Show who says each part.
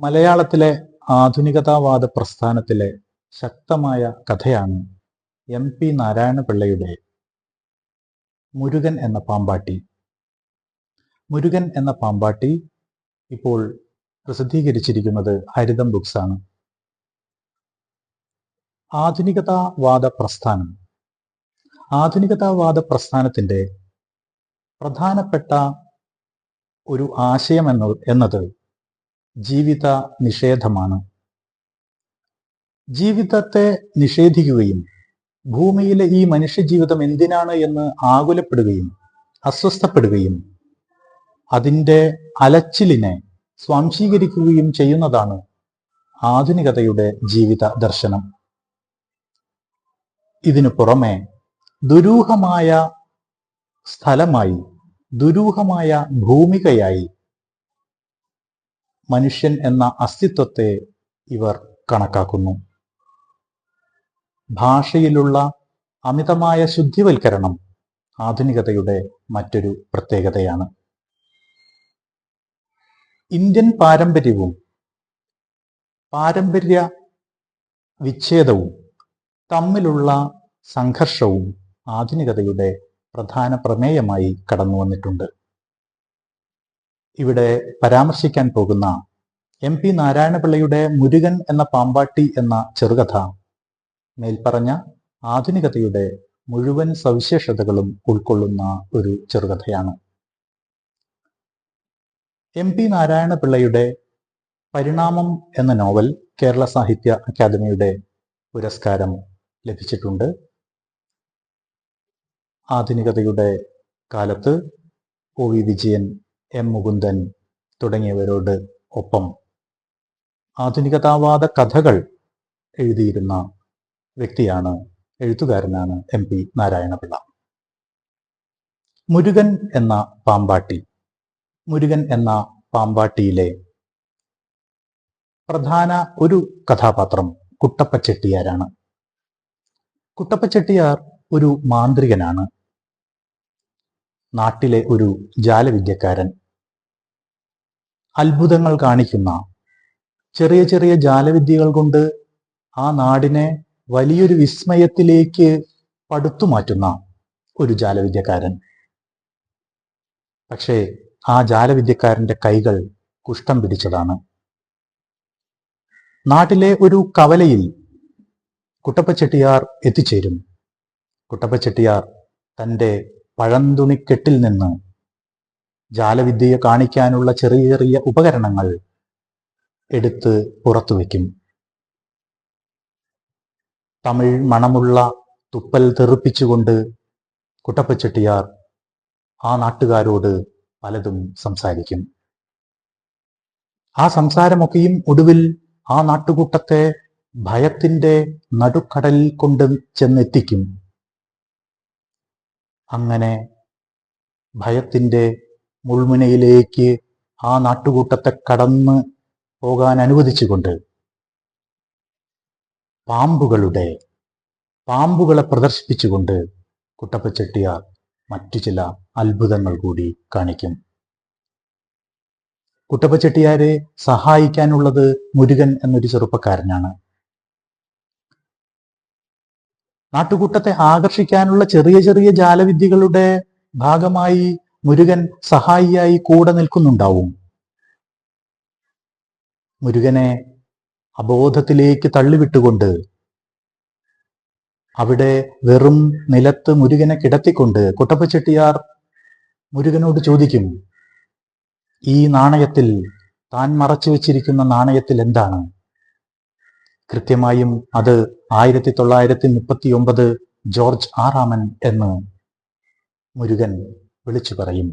Speaker 1: മലയാളത്തിലെ ആധുനികതാവാദ പ്രസ്ഥാനത്തിലെ ശക്തമായ കഥയാണ് എം പി നാരായണപിള്ളയുടെ മുരുകൻ എന്ന പാമ്പാട്ടി. മുരുകൻ എന്ന പാമ്പാട്ടി ഇപ്പോൾ പ്രസിദ്ധീകരിച്ചിരിക്കുന്നത് ഹരിതം ബുക്സ് ആണ്. ആധുനികതാവാദ പ്രസ്ഥാനം ആധുനികതാവാദ പ്രസ്ഥാനത്തിന്റെ പ്രധാനപ്പെട്ട ഒരു ആശയം എന്ന എന്നത് ജീവിത നിഷേധമാണ് ജീവിതത്തെ നിഷേധിക്കുകയും ഭൂമിയിലെ ഈ മനുഷ്യജീവിതം എന്തിനാണ് എന്ന് ആകുലപ്പെടുകയും അസ്വസ്ഥപ്പെടുകയും അതിന്റെ അലച്ചിലിനെ സ്വാംശീകരിക്കുകയും ചെയ്യുന്നതാണ് ആധുനികതയുടെ ജീവിത ദർശനം. ഇതിനു പുറമെ ദുരൂഹമായ സ്ഥലമായി ദുരൂഹമായ ഭൂമികയായി മനുഷ്യൻ എന്ന അസ്തിത്വത്തെ ഇവർ കണക്കാക്കുന്നു. ഭാഷയിലുള്ള അമിതമായ ശുദ്ധിവൽക്കരണം ആധുനികതയുടെ മറ്റൊരു പ്രത്യേകതയാണ്. ഇന്ത്യൻ പാരമ്പര്യവും പാരമ്പര്യ വിച്ഛേദവും തമ്മിലുള്ള സംഘർഷവും ആധുനികതയുടെ പ്രധാന പ്രമേയമായി കടന്നു വന്നിട്ടുണ്ട് ഇവിടെ പരാമർശിക്കാൻ പോകുന്ന എം പി നാരായണപിള്ളയുടെ മുരുകൻ എന്ന പാമ്പാട്ടി എന്ന ചെറുകഥ. മേൽപ്പറഞ്ഞ ആധുനികതയുടെ മുഴുവൻ സവിശേഷതകളും ഉൾക്കൊള്ളുന്ന ഒരു ചെറുകഥയാണ്. എം പി നാരായണപിള്ളയുടെ പരിണാമം എന്ന നോവൽ കേരള സാഹിത്യ അക്കാദമിയുടെ പുരസ്കാരം ലഭിച്ചിട്ടുണ്ട്. ആധുനികതയുടെ കാലത്ത് O V Vijayan M. Mukundan തുടങ്ങിയവരോട് ഒപ്പം ആധുനികതാവാദ കഥകൾ എഴുതിയിരുന്ന വ്യക്തിയാണ് എഴുത്തുകാരനാണ് എം. പി. നാരായണപിള്ള. മുരുകൻ എന്ന പാമ്പാട്ടി മുരുകൻ എന്ന പാമ്പാട്ടിയിലെ പ്രധാന ഒരു കഥാപാത്രം കുട്ടപ്പ ചെട്ടിയാരാണ് കുട്ടപ്പ ചെട്ടിയാർ ഒരു മാന്ത്രികനാണ്. നാട്ടിലെ ഒരു ജാലവിദ്യക്കാരൻ. അത്ഭുതങ്ങൾ കാണിക്കുന്ന ചെറിയ ചെറിയ ജാലവിദ്യകൾ കൊണ്ട് ആ നാടിനെ വലിയൊരു വിസ്മയത്തിലേക്ക് പടുത്തുമാറ്റുന്ന ഒരു ജാലവിദ്യക്കാരൻ. പക്ഷേ ആ ജാലവിദ്യക്കാരന്റെ കൈകൾ കുഷ്ഠം പിടിച്ചതാണ്. നാട്ടിലെ ഒരു കവലയിൽ കുട്ടപ്പച്ചെട്ടിയാർ എത്തിച്ചേരും. കുട്ടപ്പച്ചെട്ടിയാർ തന്റെ പഴന്തുണിക്കെട്ടിൽ നിന്ന് ജാലവിദ്യയെ കാണിക്കാനുള്ള ചെറിയ ചെറിയ ഉപകരണങ്ങൾ എടുത്ത് പുറത്തു വയ്ക്കും തമിഴ് മണമുള്ള തുപ്പൽ തെറിപ്പിച്ചുകൊണ്ട് കുട്ടപ്പച്ചെട്ടിയാർ ആ നാട്ടുകാരോട് പലതും സംസാരിക്കും. ആ സംസാരമൊക്കെയും ഒടുവിൽ ആ നാട്ടുകൂട്ടത്തെ ഭയത്തിന്റെ നടുക്കടലിൽ കൊണ്ട് ചെന്നെത്തിക്കും. അങ്ങനെ ഭയത്തിന്റെ മുൾമുനയിലേക്ക് ആ നാട്ടുകൂട്ടത്തെ കടന്ന് പോകാൻ അനുവദിച്ചുകൊണ്ട് പാമ്പുകളുടെ പാമ്പുകളെ പ്രദർശിപ്പിച്ചുകൊണ്ട് കുട്ടപ്പ ചെട്ടിയാർ മറ്റു ചില അത്ഭുതങ്ങൾ കൂടി കാണിക്കും. കുട്ടപ്പ ചെട്ടിയാരെ സഹായിക്കാനുള്ളത് മുരുകൻ എന്നൊരു ചെറുപ്പക്കാരനാണ്. നാട്ടുകൂട്ടത്തെ ആകർഷിക്കാനുള്ള ചെറിയ ചെറിയ ജാലവിദ്യകളുടെ ഭാഗമായി മുരുകൻ സഹായിയായി കൂടെ നിൽക്കുന്നുണ്ടാവും. മുരുകനെ അബോധത്തിലേക്ക് തള്ളിവിട്ടുകൊണ്ട് അവിടെ വെറും നിലത്ത് മുരുകനെ കിടത്തിക്കൊണ്ട് കുട്ടപ്പ ചെട്ടിയാർ മുരുകനോട് ചോദിക്കും ഈ നാണയത്തിൽ താൻ മറച്ചു വെച്ചിരിക്കുന്ന നാണയത്തിൽ എന്താണ്? കൃത്യമായും അത് ആയിരത്തി തൊള്ളായിരത്തി മുപ്പത്തി ഒമ്പത് ജോർജ് ആറാമൻ എന്ന് മുരുകൻ വിളിച്ചു പറയും.